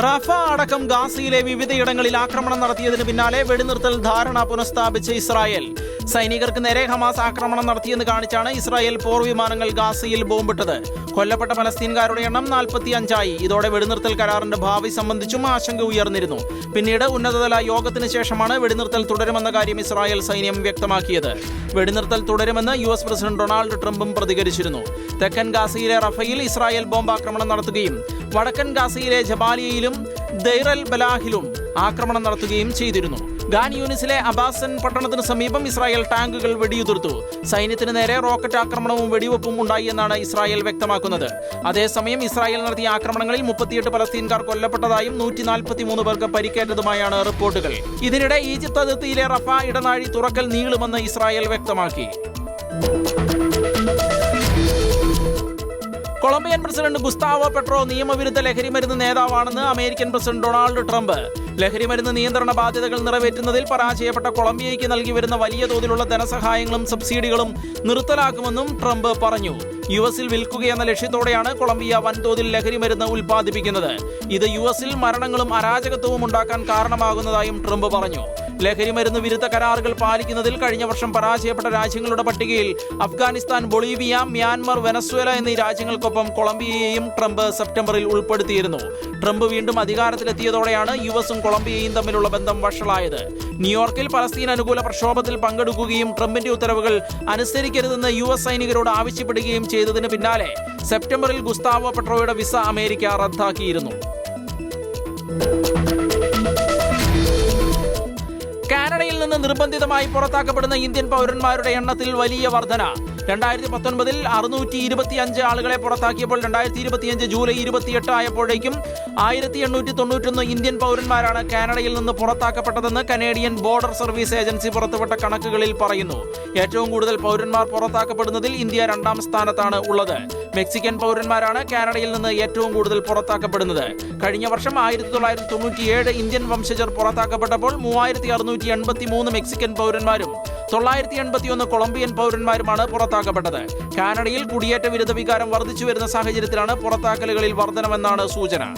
റഫ അടക്കം ഗാസയിലെ വിവിധയിടങ്ങളിൽ ആക്രമണം നടത്തിയതിന് പിന്നാലെ വെടിനിർത്തൽ ധാരണ പുനഃസ്ഥാപിച്ച ഇസ്രായേൽ. സൈനികർക്ക് നേരെ ഹമാസ് ആക്രമണം നടത്തിയെന്ന് കാണിച്ചാണ് ഇസ്രായേൽ പോർ വിമാനങ്ങൾ ഗാസയിൽ ബോംബിട്ടത്. കൊല്ലപ്പെട്ട പലസ്തീൻകാരുടെ എണ്ണം നാൽപ്പത്തി അഞ്ചായി ഇതോടെ വെടിനിർത്തൽ കരാറിന്റെ ഭാവി സംബന്ധിച്ചും ആശങ്ക ഉയർന്നിരുന്നു. പിന്നീട് ഉന്നതതല യോഗത്തിന് ശേഷമാണ് വെടിനിർത്തൽ തുടരുമെന്ന കാര്യം ഇസ്രായേൽ സൈന്യം വ്യക്തമാക്കിയത്. വെടിനിർത്തൽ തുടരുമെന്ന് യു എസ് പ്രസിഡന്റ് ഡൊണാൾഡ് ട്രംപും പ്രതികരിച്ചിരുന്നു. തെക്കൻ ഗാസയിലെ റഫയിൽ ഇസ്രായേൽ ബോംബ് ആക്രമണം നടത്തുകയും വടക്കൻ ഗാസയിലെ ജബാലിയയിലും ദൈറൽ ബലാഹിലും ആക്രമണം നടത്തുകയും ചെയ്തിരുന്നു. ഗാൻ യൂണിസിലെ അബാസൻ പട്ടണത്തിന് സമീപം ഇസ്രായേൽ ടാങ്കുകൾ വെടിയുതിർത്തു. സൈന്യത്തിന് നേരെ റോക്കറ്റ് ആക്രമണവും വെടിവെപ്പും ഉണ്ടായി എന്നാണ് ഇസ്രായേൽ വ്യക്തമാക്കുന്നത്. അതേസമയം ഇസ്രായേൽ നടത്തിയ ആക്രമണങ്ങളിൽ മുപ്പത്തിയെട്ട് പലസ്തീൻകാർ കൊല്ലപ്പെട്ടതായും നൂറ്റി നാൽപ്പത്തിമൂന്ന് പേർക്ക് പരിക്കേറ്റതുമായാണ് റിപ്പോർട്ടുകൾ. ഇതിനിടെ ഈജിപ്ത് അതിർത്തിയിലെ റഫ ഇടനാഴി തുറക്കൽ നീളുമെന്ന് ഇസ്രായേൽ വ്യക്തമാക്കി. കൊളംബിയൻ പ്രസിഡന്റ് ഗുസ്താവോ പെട്രോ നിയമവിരുദ്ധ ലഹരിമരുന്ന് നേതാവാണെന്ന് അമേരിക്കൻ പ്രസിഡന്റ് ഡൊണാൾഡ് ട്രംപ്. ലഹരിമരുന്ന് നിയന്ത്രണ ബാധ്യതകൾ നിറവേറ്റുന്നതിൽ പരാജയപ്പെട്ട കൊളംബിയയ്ക്ക് നൽകി വരുന്ന വലിയ തോതിലുള്ള ധനസഹായങ്ങളും സബ്സിഡികളും നിർത്തലാക്കുമെന്നും ട്രംപ് പറഞ്ഞു. യു എസിൽ വിൽക്കുകയെന്ന ലക്ഷ്യത്തോടെയാണ് കൊളംബിയ വൻതോതിൽ ലഹരിമരുന്ന് ഉൽപ്പാദിപ്പിക്കുന്നത്. ഇത് യു എസിൽ മരണങ്ങളും അരാജകത്വവും ഉണ്ടാക്കാൻ കാരണമാകുന്നതായും ട്രംപ് പറഞ്ഞു. ലഹരിമരുന്ന് വിരുദ്ധ കരാറുകൾ പാലിക്കുന്നതിൽ കഴിഞ്ഞ വർഷം പരാജയപ്പെട്ട രാജ്യങ്ങളുടെ പട്ടികയിൽ അഫ്ഗാനിസ്ഥാൻ ബൊളീവിയ മ്യാൻമർ വെനസ്വേല എന്നീ രാജ്യങ്ങൾക്കൊപ്പം കൊളംബിയയെയും ട്രംപ് സെപ്റ്റംബറിൽ ഉൾപ്പെടുത്തിയിരുന്നു. ട്രംപ് വീണ്ടും അധികാരത്തിലെത്തിയതോടെയാണ് യു എസും കൊളംബിയയും തമ്മിലുള്ള ബന്ധം വഷളായത്. ന്യൂയോർക്കിൽ പലസ്തീൻ അനുകൂല പ്രക്ഷോഭത്തിൽ പങ്കെടുക്കുകയും ട്രംപിന്റെ ഉത്തരവുകൾ അനുസരിക്കരുതെന്ന് യു എസ് സൈനികരോട് ആവശ്യപ്പെടുകയും ചെയ്തതിന് പിന്നാലെ സെപ്റ്റംബറിൽ ഗുസ്താവോ പെട്രോയുടെ വിസ അമേരിക്ക റദ്ദാക്കിയിരുന്നു. കാനഡയിൽ നിന്ന് നിർബന്ധിതമായി പുറത്താക്കപ്പെടുന്ന ഇന്ത്യൻ പൗരന്മാരുടെ എണ്ണത്തിൽ വലിയ വർധന. രണ്ടായിരത്തി പത്തൊൻപതിൽ അറുന്നൂറ്റി ഇരുപത്തി അഞ്ച് ആളുകളെ പുറത്താക്കിയപ്പോൾ രണ്ടായിരത്തി ഇരുപത്തിയഞ്ച് ജൂലൈ ഇരുപത്തിയെട്ട് ആയപ്പോഴേക്കും ആയിരത്തി എണ്ണൂറ്റി തൊണ്ണൂറ്റൊന്ന് ഇന്ത്യൻ പൗരന്മാരാണ് കാനഡയിൽ നിന്ന് പുറത്താക്കപ്പെട്ടതെന്ന് കനേഡിയൻ ബോർഡർ സർവീസ് ഏജൻസി പുറത്തുവിട്ട കണക്കുകളിൽ പറയുന്നു. ഏറ്റവും കൂടുതൽ പൗരന്മാർ പുറത്താക്കപ്പെടുന്നതിൽ ഇന്ത്യ രണ്ടാം സ്ഥാനത്താണ് ഉള്ളത്. മെക്സിക്കൻ പൗരന്മാരാണ് കാനഡയിൽ നിന്ന് ഏറ്റവും കൂടുതൽ പുറത്താക്കപ്പെടുന്നത്. കഴിഞ്ഞ വർഷം ആയിരത്തി തൊള്ളായിരത്തി തൊണ്ണൂറ്റിയേഴ് ഇന്ത്യൻ വംശജർ പുറത്താക്കപ്പെട്ടപ്പോൾ മൂവായിരത്തി അറുന്നൂറ്റി എൺപത്തി മൂന്ന് മെക്സിക്കൻ പൗരന്മാരും തൊള്ളായിരത്തി എൺപത്തിയൊന്ന് കൊളംബിയൻ പൗരന്മാരുമാണ് പുറത്താക്കപ്പെട്ടത്. കാനഡയിൽ കുടിയേറ്റ വിരുദ്ധ വികാരം വർദ്ധിച്ചു വരുന്ന സാഹചര്യത്തിലാണ് പുറത്താക്കലുകളിൽ വർധനമെന്നാണ് സൂചന.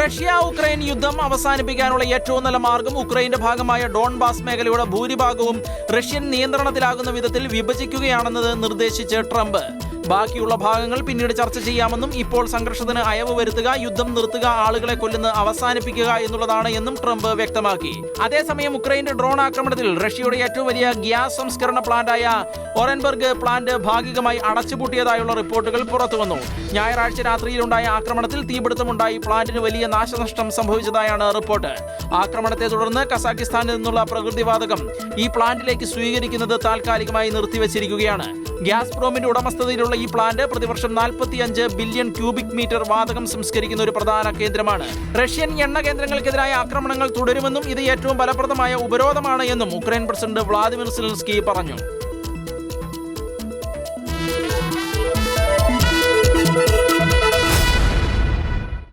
റഷ്യ ഉക്രൈൻ യുദ്ധം അവസാനിപ്പിക്കാനുള്ള ഏറ്റവും നല്ല മാർഗം ഉക്രൈന്റെ ഭാഗമായ ഡോൺബാസ് മേഖലയുടെ ഭൂരിഭാഗവും റഷ്യൻ നിയന്ത്രണത്തിലാകുന്ന വിധത്തിൽ വിഭജിക്കുകയാണെന്നത് നിർദ്ദേശിച്ച് ട്രംപ്. ബാക്കിയുള്ള ഭാഗങ്ങൾ പിന്നീട് ചർച്ച ചെയ്യാമെന്നും ഇപ്പോൾ സംഘർഷത്തിന് അയവ് വരുത്തുക യുദ്ധം നിർത്തുക ആളുകളെ കൊല്ലുന്ന അവസാനിപ്പിക്കുക എന്നുള്ളതാണ് എന്നും ട്രംപ് വ്യക്തമാക്കി. അതേസമയം ഉക്രൈന്റെ ഡ്രോൺ ആക്രമണത്തിൽ റഷ്യയുടെ ഏറ്റവും വലിയ ഗ്യാസ് സംസ്കരണ പ്ലാന്റായ ഒറൻബർഗ് പ്ലാന്റ് ഭാഗികമായി അടച്ചുപൂട്ടിയതായുള്ള റിപ്പോർട്ടുകൾ പുറത്തുവന്നു. ഞായറാഴ്ച രാത്രിയിലുണ്ടായ ആക്രമണത്തിൽ തീപിടുത്തമുണ്ടായി പ്ലാന്റിന് വലിയ നാശനഷ്ടം സംഭവിച്ചതായാണ് റിപ്പോർട്ട്. ആക്രമണത്തെ തുടർന്ന് കസാക്കിസ്ഥാനിൽ നിന്നുള്ള പ്രകൃതിവാതകം ഈ പ്ലാന്റിലേക്ക് സ്വീകരിക്കുന്നത് താൽക്കാലികമായി നിർത്തിവച്ചിരിക്കുകയാണ്. ഗ്യാസ് പ്രോമിന്റെ ഉടമസ്ഥതയിലുള്ള ഈ പ്ലാന്റ് പ്രതിവർഷം നാൽപ്പത്തിയഞ്ച് ബില്യൺ ക്യൂബിക് മീറ്റർ വാതകം സംസ്കരിക്കുന്ന ഒരു പ്രധാന കേന്ദ്രമാണ്. റഷ്യൻ എണ്ണ കേന്ദ്രങ്ങൾക്കെതിരായ ആക്രമണങ്ങൾ തുടരുമെന്നും ഇത് ഏറ്റവും ഫലപ്രദമായ ഉപരോധമാണ് എന്നും ഉക്രൈൻ പ്രസിഡന്റ് വ്ളാദിമിർ സെലൻസ്കി പറഞ്ഞു.